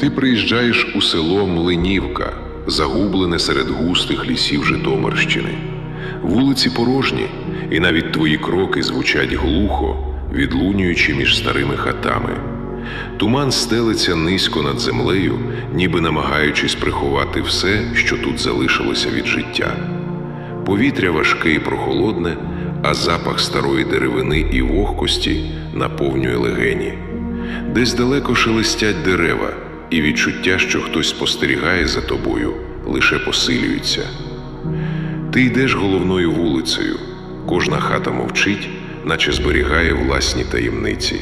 Ти приїжджаєш у село Млинівка, загублене серед густих лісів Житомирщини. Вулиці порожні, і навіть твої кроки звучать глухо, відлунюючи між старими хатами. Туман стелиться низько над землею, ніби намагаючись приховати все, що тут залишилося від життя. Повітря важке і прохолодне, а запах старої деревини і вогкості наповнює легені. Десь далеко шелестять дерева, і відчуття, що хтось спостерігає за тобою, лише посилюється. Ти йдеш головною вулицею, кожна хата мовчить, наче зберігає власні таємниці.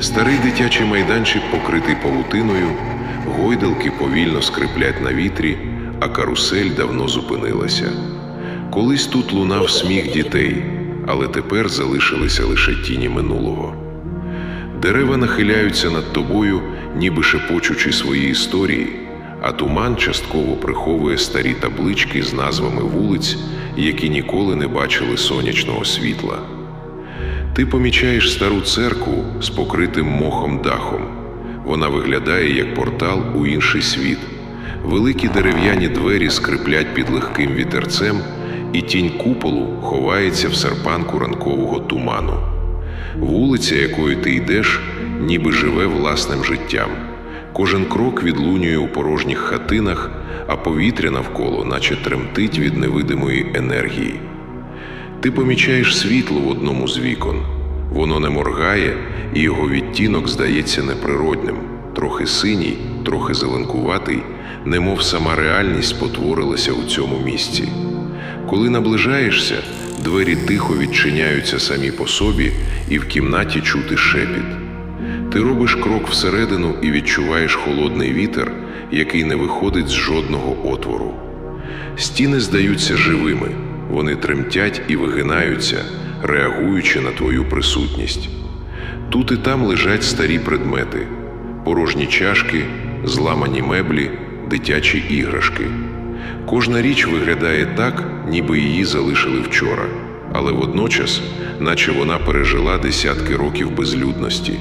Старий дитячий майданчик, покритий павутиною, гойдалки повільно скриплять на вітрі, а карусель давно зупинилася. Колись тут лунав сміх дітей, але тепер залишилися лише тіні минулого. Дерева нахиляються над тобою, ніби шепочучи свої історії, а туман частково приховує старі таблички з назвами вулиць, які ніколи не бачили сонячного світла. Ти помічаєш стару церкву з покритим мохом дахом. Вона виглядає як портал у інший світ. Великі дерев'яні двері скриплять під легким вітерцем, і тінь куполу ховається в серпанку ранкового туману. Вулиця, якою ти йдеш, ніби живе власним життям. Кожен крок відлунює у порожніх хатинах, а повітря навколо, наче тремтить від невидимої енергії. Ти помічаєш світло в одному з вікон. Воно не моргає, і його відтінок здається неприродним, трохи синій, трохи зеленкуватий, немов сама реальність потворилася у цьому місці. Коли наближаєшся, двері тихо відчиняються самі по собі, і в кімнаті чути шепіт. Ти робиш крок всередину і відчуваєш холодний вітер, який не виходить з жодного отвору. Стіни здаються живими, вони тремтять і вигинаються, реагуючи на твою присутність. Тут і там лежать старі предмети, порожні чашки, зламані меблі, дитячі іграшки. Кожна річ виглядає так, ніби її залишили вчора, але водночас, наче вона пережила десятки років безлюдності.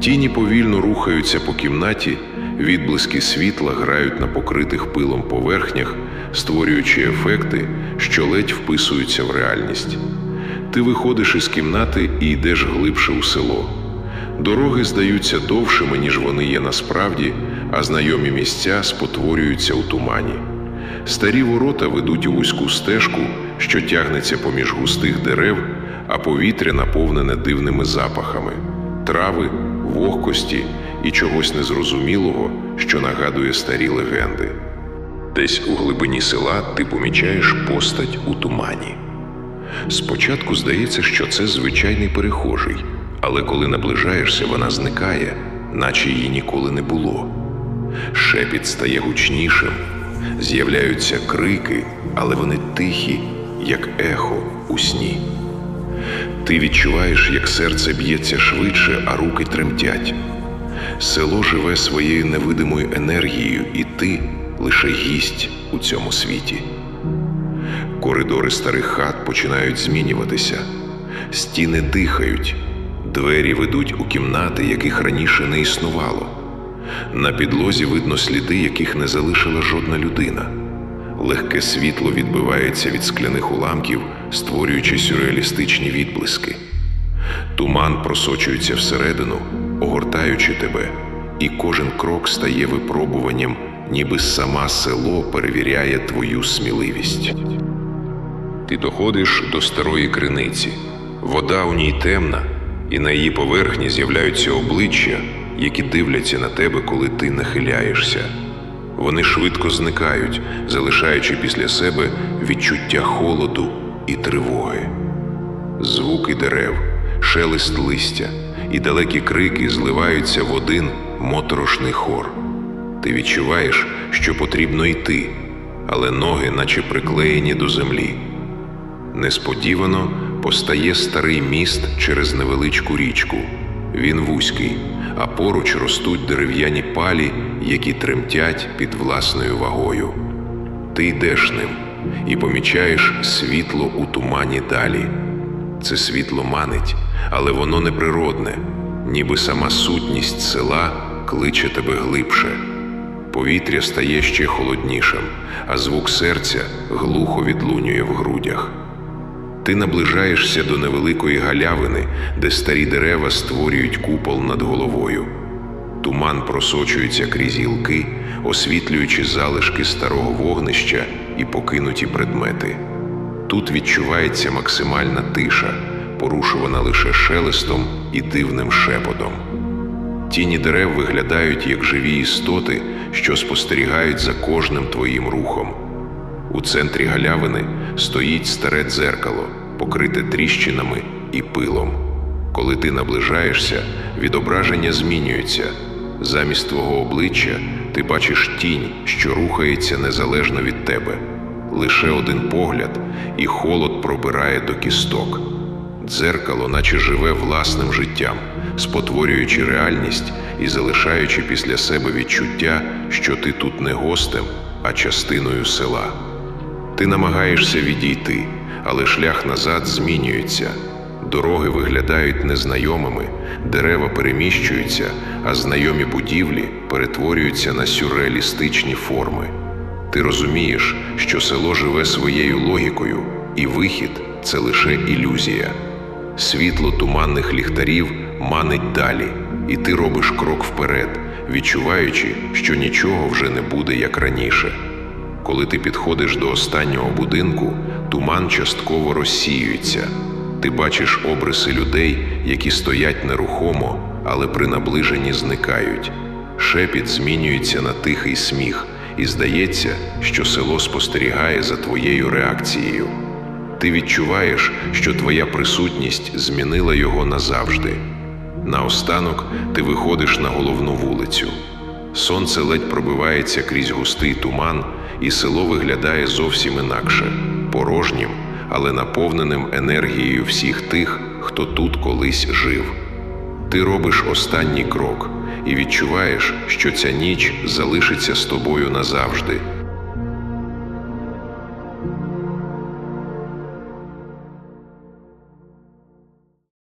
Тіні повільно рухаються по кімнаті, відблиски світла грають на покритих пилом поверхнях, створюючи ефекти, що ледь вписуються в реальність. Ти виходиш із кімнати і йдеш глибше у село. Дороги здаються довшими, ніж вони є насправді, а знайомі місця спотворюються у тумані. Старі ворота ведуть у вузьку стежку, що тягнеться поміж густих дерев, а повітря наповнене дивними запахами трави, вогкості і чогось незрозумілого, що нагадує старі легенди. Десь у глибині села ти помічаєш постать у тумані. Спочатку здається, що це звичайний перехожий, але коли наближаєшся, вона зникає, наче її ніколи не було. Шепіт стає гучнішим, з'являються крики, але вони тихі, як ехо у сні. Ти відчуваєш, як серце б'ється швидше, а руки тремтять. Село живе своєю невидимою енергією, і ти лише гість у цьому світі. Коридори старих хат починають змінюватися, стіни дихають, двері ведуть у кімнати, яких раніше не існувало. На підлозі видно сліди, яких не залишила жодна людина. Легке світло відбивається від скляних уламків, створюючи сюрреалістичні відблиски. Туман просочується всередину, огортаючи тебе, і кожен крок стає випробуванням, ніби сама село перевіряє твою сміливість. Ти доходиш до старої криниці. Вода у ній темна, і на її поверхні з'являються обличчя, які дивляться на тебе, коли ти нахиляєшся. Вони швидко зникають, залишаючи після себе відчуття холоду і тривоги. Звуки дерев, шелест листя і далекі крики зливаються в один моторошний хор. Ти відчуваєш, що потрібно йти, але ноги, наче приклеєні до землі. Несподівано постає старий міст через невеличку річку. Він вузький, а поруч ростуть дерев'яні палі, які тремтять під власною вагою. Ти йдеш ним і помічаєш світло у тумані далі. Це світло манить, але воно неприродне, ніби сама сутність села кличе тебе глибше. Повітря стає ще холоднішим, а звук серця глухо відлунює в грудях. Ти наближаєшся до невеликої галявини, де старі дерева створюють купол над головою. Туман просочується крізь гілки, освітлюючи залишки старого вогнища і покинуті предмети. Тут відчувається максимальна тиша, порушувана лише шелестом і дивним шепотом. Тіні дерев виглядають як живі істоти, що спостерігають за кожним твоїм рухом. У центрі галявини стоїть старе дзеркало, покрите тріщинами і пилом. Коли ти наближаєшся, відображення змінюється. Замість твого обличчя ти бачиш тінь, що рухається незалежно від тебе. Лише один погляд, і холод пробирає до кісток. Дзеркало, наче живе власним життям, спотворюючи реальність і залишаючи після себе відчуття, що ти тут не гостем, а частиною села. Ти намагаєшся відійти, але шлях назад змінюється. Дороги виглядають незнайомими, дерева переміщуються, а знайомі будівлі перетворюються на сюрреалістичні форми. Ти розумієш, що село живе своєю логікою, і вихід це лише ілюзія. Світло туманних ліхтарів манить далі, і ти робиш крок вперед, відчуваючи, що нічого вже не буде як раніше. Коли ти підходиш до останнього будинку, туман частково розсіюється. Ти бачиш обриси людей, які стоять нерухомо, але при наближенні зникають. Шепіт змінюється на тихий сміх, і здається, що село спостерігає за твоєю реакцією. Ти відчуваєш, що твоя присутність змінила його назавжди. Наостанок ти виходиш на головну вулицю. Сонце ледь пробивається крізь густий туман, і село виглядає зовсім інакше, порожнім, але наповненим енергією всіх тих, хто тут колись жив. Ти робиш останній крок і відчуваєш, що ця ніч залишиться з тобою назавжди,